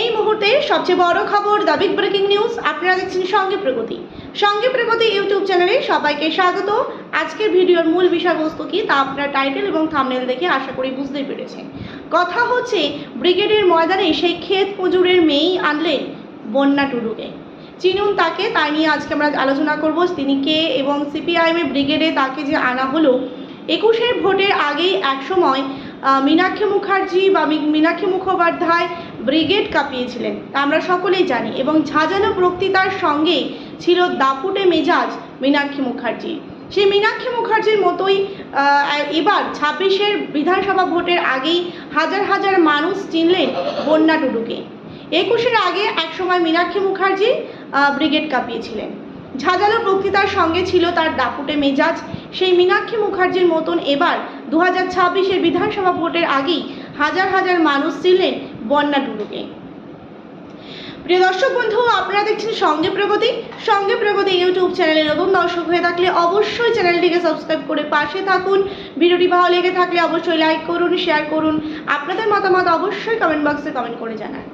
এই মুহূর্তে সবচেয়ে বড় খবর দ্য বিগ ব্রেকিং নিউজ। আপনারা দেখছেন সঙ্গে প্রগতি। সঙ্গে প্রগতি ইউটিউব চ্যানেলে সবাইকে স্বাগত। আজকের ভিডিওর মূল বিষয়বস্তু কি তা আপনারা টাইটেল এবং থামনেল দেখে আশা করি বুঝতেই পেরেছেন। কথা হচ্ছে, ব্রিগেডের ময়দানে সেই ক্ষেত মজুরের মেয়েই আনলেন বন্যা টুডুকে। চিনুন তাকে, তাই নিয়ে আজকে আমরা আলোচনা করব। তিনি কে এবং সিপিআইএম ব্রিগেডে তাকে যে আনা হলো, একুশের ভোটের আগেই একসময় মীনাক্ষী মুখার্জি বা মীনাক্ষী মুখোপাধ্যায় ব্রিগেড কাঁপিয়েছিলেন। তা আমরা সকলেই জানি এবং ঝাঁঝালো বক্তৃতার সঙ্গেই ছিল দাপুটে মেজাজ মীনাক্ষী মুখার্জি। সেই মীনাক্ষী মুখার্জির মতোই এবার ছাব্বিশের বিধানসভা ভোটের আগেই হাজার হাজার মানুষ চিনলেন বন্যা টুডুকে। একুশের আগে একসময় মীনাক্ষী মুখার্জি ব্রিগেড কাঁপিয়েছিলেন। ঝাঁঝালো বক্তৃতার সঙ্গে ছিল তার দাপুটে মেজাজ। সেই মীনাক্ষী মুখার্জির মতন এবার দু হাজার ছাব্বিশের বিধানসভা ভোটের আগেই হাজার হাজার মানুষ ছিলেন বন্যা টুডুকে প্রিয় দর্শক বন্ধু, আপনারা দেখছেন সঙ্গে প্রগতি। সঙ্গে প্রগতি ইউটিউব চ্যানেলে নতুন দর্শক হয়ে থাকলে অবশ্যই চ্যানেলটিকে সাবস্ক্রাইব করে পাশে থাকুন। ভিডিওটি ভালো লেগে থাকলে অবশ্যই লাইক করুন, শেয়ার করুন। আপনাদের মতামত অবশ্যই কমেন্ট বক্সে কমেন্ট করে জানান।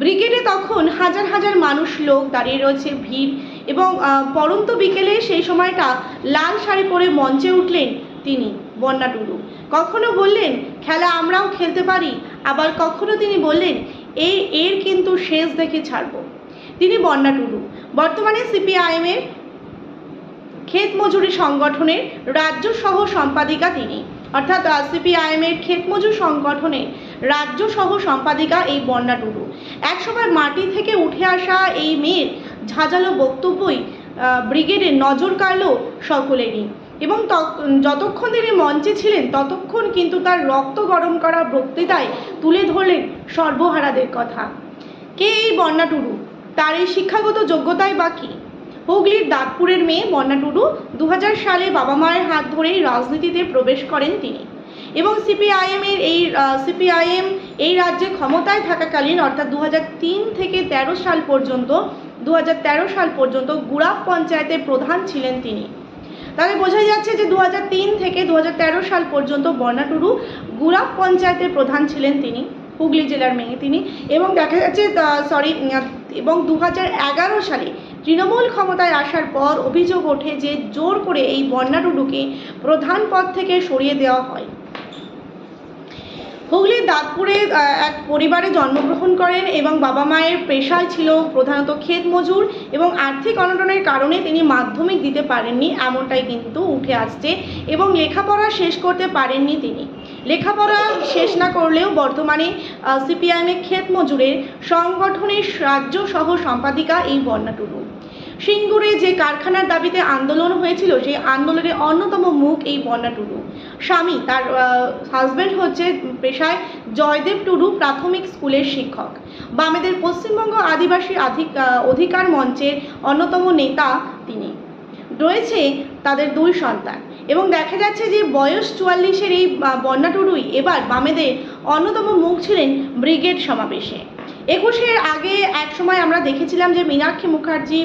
ব্রিগেডে তখন হাজার হাজার মানুষ লোক দাঁড়িয়ে রয়েছে, ভিড় এবং পরন্ত বিকেলে সেই সময়টা লাল শাড়ি পরে মঞ্চে উঠলেন তিনি, বন্যা টুডু। কখনো বললেন, খেলা আমরাও খেলতে পারি আবার কখনো তিনি বললেন, এই এর কিন্তু শেষ দেখে ছাড়বো। তিনি বন্যা টুডু। বর্তমানে সিপিআইএমের ক্ষেত মজুরি সংগঠনের রাজ্য সহ সম্পাদিকা তিনি। অর্থাৎ সিপিআইএমের ক্ষেত মজুর সংগঠনের রাজ্য সহ সম্পাদিকা এই বন্যা টুডু। একসময় মাটি থেকে উঠে আসা এই মেয়ের ঝাঁঝালো বক্তব্যই ব্রিগেডের নজর কাড়ল সকলেরই। এবং তক- যতক্ষণ তিনি মঞ্চে ছিলেন, ততক্ষণ কিন্তু তার রক্ত গরম করা বক্তৃতায় তুলে ধরলেন সর্বহারাদের কথা। কে এই বন্যা টুডু? তার এই শিক্ষাগত যোগ্যতায় বা কী? হুগলির দাঁতপুরের মেয়ে বন্যা টুডু দু হাজার সালে বাবা মায়ের হাত ধরেই রাজনীতিতে প্রবেশ করেন তিনি এবং সিপিআইএম এর এই সিপিআইএম এই রাজ্যে ক্ষমতায় থাকাকালীন, অর্থাৎ দু হাজার তিন থেকে ১৩ সাল পর্যন্ত, দুহাজার তেরো সাল পর্যন্ত গুড়াপ পঞ্চায়েতের প্রধান ছিলেন তিনি। তাহলে বোঝাই যাচ্ছে যে দু হাজার তিন থেকে দু হাজার তেরো সাল পর্যন্ত বর্ণাটুরু গুড়াপ পঞ্চায়েতের প্রধান ছিলেন তিনি, হুগলি জেলার মেয়ে তিনি এবং দেখা যাচ্ছে সরি এবং দু হাজার এগারো সালে তৃণমূল ক্ষমতায় আসার পর অভিযোগ ওঠে যে জোর করে এই বন্যা টুডুকে প্রধান পদ থেকে সরিয়ে দেওয়া হয়। হুগলির দাঁতপুরে এক পরিবারে জন্মগ্রহণ করেন এবং বাবা মায়ের পেশায় ছিল প্রধানত ক্ষেত মজুর এবং আর্থিক অনটনের কারণে তিনি মাধ্যমিক দিতে পারেননি, এমনটাই কিন্তু উঠে আসছে এবং লেখাপড়া শেষ করতে পারেননি তিনি। লেখাপড়া শেষ না করলেও বর্তমানে সিপিআইএমের ক্ষেত মজুরের সংগঠনের রাজ্য সহ সম্পাদিকা এই বন্যা সিঙ্গুরে যে কারখানার দাবিতে আন্দোলন হয়েছিল সেই আন্দোলনের অন্যতম মুখ এই বন্যা টুডু। স্বামী তার হাজব্যান্ড হচ্ছে পেশায় জয়দেব টুডু প্রাথমিক স্কুলের শিক্ষক। বামেদের পশ্চিমবঙ্গ আদিবাসী অধিকার মঞ্চের অন্যতম নেতা তিনি। রয়েছে তাদের দুই সন্তান এবং দেখা যাচ্ছে যে বয়স চুয়াল্লিশের এই আহ, বন্যা টুডুই এবার বামেদের অন্যতম মুখ ছিলেন ব্রিগেড সমাবেশে। একুশের আগে এক সময় আমরা দেখেছিলাম যে মীনাক্ষী মুখার্জি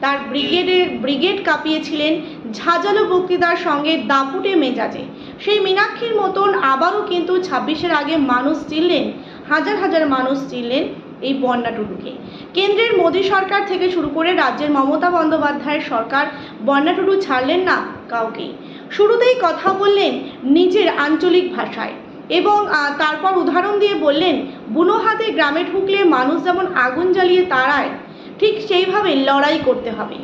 তার ব্রিগেডের, ব্রিগেড কাঁপিয়েছিলেন ঝাঁঝালো বক্তৃতার সঙ্গে দাপুটে মেজাজে। সেই মীনাক্ষীর মতন আবারও কিন্তু ছাব্বিশের আগে মানুষ চিনলেন, হাজার হাজার মানুষ চিনলেন এই বন্যা টুডুকে। কেন্দ্রের মোদী সরকার থেকে শুরু করে রাজ্যের মমতা বন্দ্যোপাধ্যায়ের সরকার বন্যা টুডু ছাড়লেন না কাউকেই। শুরুতেই কথা বললেন নিজের আঞ্চলিক ভাষায়। এবং তারপর উদাহরণ দিয়ে বললেন, বুনো হাতে গ্রামে ঢুকলে মানুষ যেমন আগুন জ্বালিয়ে তাড়ায়, ঠিক সেইভাবে লড়াই করতে হবে।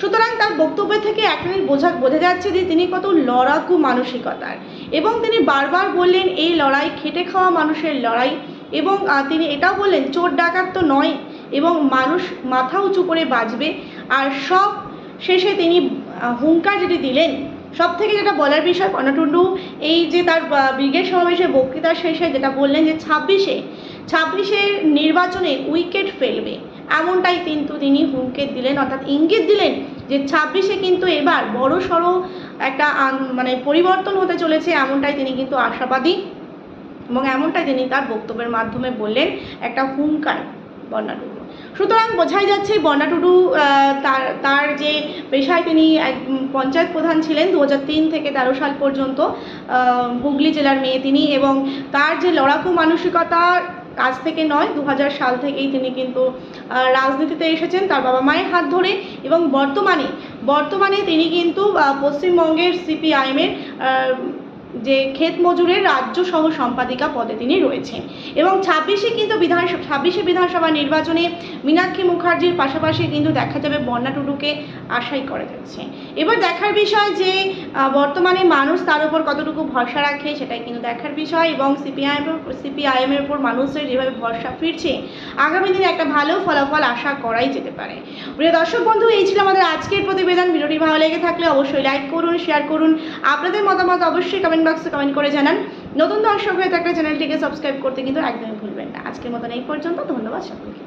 সুতরাং তার বক্তব্য থেকে মিনিট বোঝা বোঝা যাচ্ছে যে তিনি কত লড়াকু মানসিকতার এবং তিনি বারবার বললেন, এই লড়াই খেটে খাওয়া মানুষের লড়াই। এবং তিনি এটাও বললেন, চোর ডাকাত তো নয় এবং মানুষ মাথা উঁচু করে বাঁচবে। আর সব শেষে তিনি হুঙ্কার যেটি দিলেন সব থেকে যেটা বলার বিষয় কর্ণাটুন্ডু এই যে তার ব্রিগেড সমাবেশে বক্তৃতার শেষে যেটা বললেন যে ছাব্বিশে ছাব্বিশের নির্বাচনে উইকেট ফেলবে। এমনটাই কিন্তু তিনি হুমকে দিলেন, অর্থাৎ ইঙ্গিত দিলেন যে ছাব্বিশে কিন্তু এবার বড় সড়ো একটা মানে পরিবর্তন হতে চলেছে, এমনটাই তিনি কিন্তু আশাবাদী এবং এমনটাই তিনি তার বক্তব্যের মাধ্যমে বললেন, একটা হুঙ্কার টুডু সুতরাং বোঝাই যাচ্ছে বন্যা টুডু তার তার যে পেশায় তিনি এক পঞ্চায়েত প্রধান ছিলেন দু থেকে তেরো সাল পর্যন্ত হুগলি জেলার মেয়ে তিনি এবং তার যে লড়াকু মানসিকতা কাছ থেকে নয় দু সাল থেকেই তিনি কিন্তু রাজনীতিতে এসেছেন তার বাবা মায়ের হাত ধরে এবং বর্তমানে বর্তমানে তিনি কিন্তু পশ্চিমবঙ্গের সিপিআইএমের যে ক্ষেত মজুরের রাজ্য সহ সম্পাদিকা পদে তিনি রয়েছেন। এবং ছাব্বিশে কিন্তু বিধানসভা ছাব্বিশে বিধানসভা নির্বাচনে মীনাক্ষী মুখার্জির পাশাপাশি কিন্তু দেখা যাবে বন্যা টুডুকে আশাই করা যাচ্ছে। এবার দেখার বিষয় যে বর্তমানে মানুষ তার উপর কতটুকু ভরসা রাখে সেটাই কিন্তু দেখার বিষয় এবং সিপিআইএম সিপিআইএমের উপর মানুষের যেভাবে ভরসা ফিরছে, আগামী দিনে একটা ভালো ফলাফল আশা করাই যেতে পারে। প্রিয় দর্শক বন্ধু, এই ছিল আমাদের আজকের প্রতিবেদন। ভিডিওটি ভালো লেগে থাকলে অবশ্যই লাইক করুন শেয়ার করুন। আপনাদের মতামত অবশ্যই কমেন্ট বক্সে কমেন্ট করে জানান। নতুন দর্শক হয়ে থাকলে চ্যানেলটিকে সাবস্ক্রাইব করতে কিন্তু একদমই ভুলবেন না। আজকের মতন এই পর্যন্ত। ধন্যবাদ সকলকে।